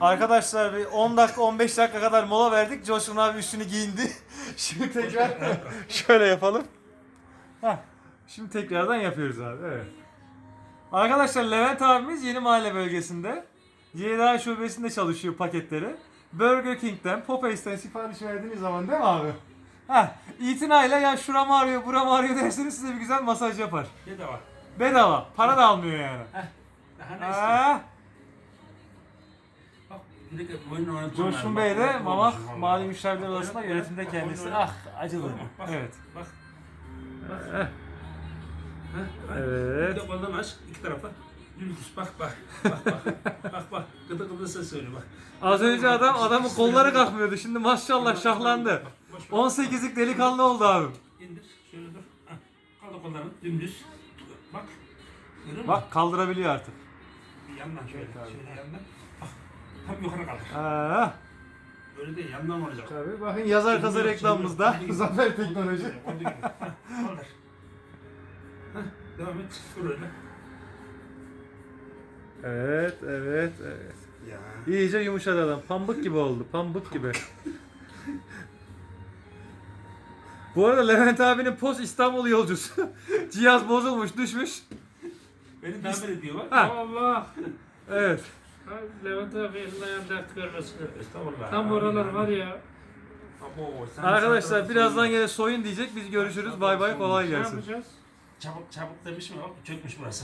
Arkadaşlar bir 10 dakika 15 dakika kadar mola verdik. Coşkun abi üstünü giyindi. Şimdi tekrar şöyle yapalım. Heh. Şimdi tekrardan yapıyoruz abi. Evet. Arkadaşlar Levent abimiz yeni mahalle bölgesinde. YDA şubesinde çalışıyor paketleri. Burger King'den, Popeyes'ten sipariş verdiğiniz zaman değil mi abi? Heh, itinayla ya şuram ağrıyor, buram ağrıyor derseniz size bir güzel masaj yapar. Bedava. Bedava. Para da almıyor yani. Daha ne istiyorsun? Ha. Bak, bir de oyun oynatmam Coşkun. Bey de Mamak. Mali Müşavirler Odası'nda yönetimde kendisi. Ah acılı. Evet. Bak. Bak. Evet. Bir de koldan aç iki tarafa. Dümdüz bak bak. Bak bak. bak bak. Gıdı gıdı ses söyle bak. Az önce adam adamın kolları kalkmıyordu. Şimdi maşallah şahlandı. Boş ver. 18'lik delikanlı oldu abi. İndir. Şöyle dur. Ha. Kaldır kollarını dümdüz. Bak. Bak kaldırabiliyor artık. Bir yandan şöyle. Şöyle yandan. Yukarı kaldır. Ha. Öyle değil yandan olacak. Tabii bakın yazar kazı reklamımızda. Zafer Teknoloji. Gibi. Kaldır. Devam et. Dur öyle. Evet, evet, evet. Ya. İyice yumuşadı adam. Pambık gibi oldu. Pambık gibi. Bu arada Levent abinin post İstanbul yolcusu. Cihaz bozulmuş, düşmüş. Beni tamir ediyor bak. Ha. Allah. Evet. Ha, Levent abi elinden ayağın dert görmesin. Estağfurullah. Tam oralar var ya. Abo, sen Arkadaşlar birazdan yine soyun diyecek. Biz görüşürüz. Bay bay. Kolay Ne gelsin. yapacağız? Çabuk çabuk demiş mi? Bak çökmüş burası.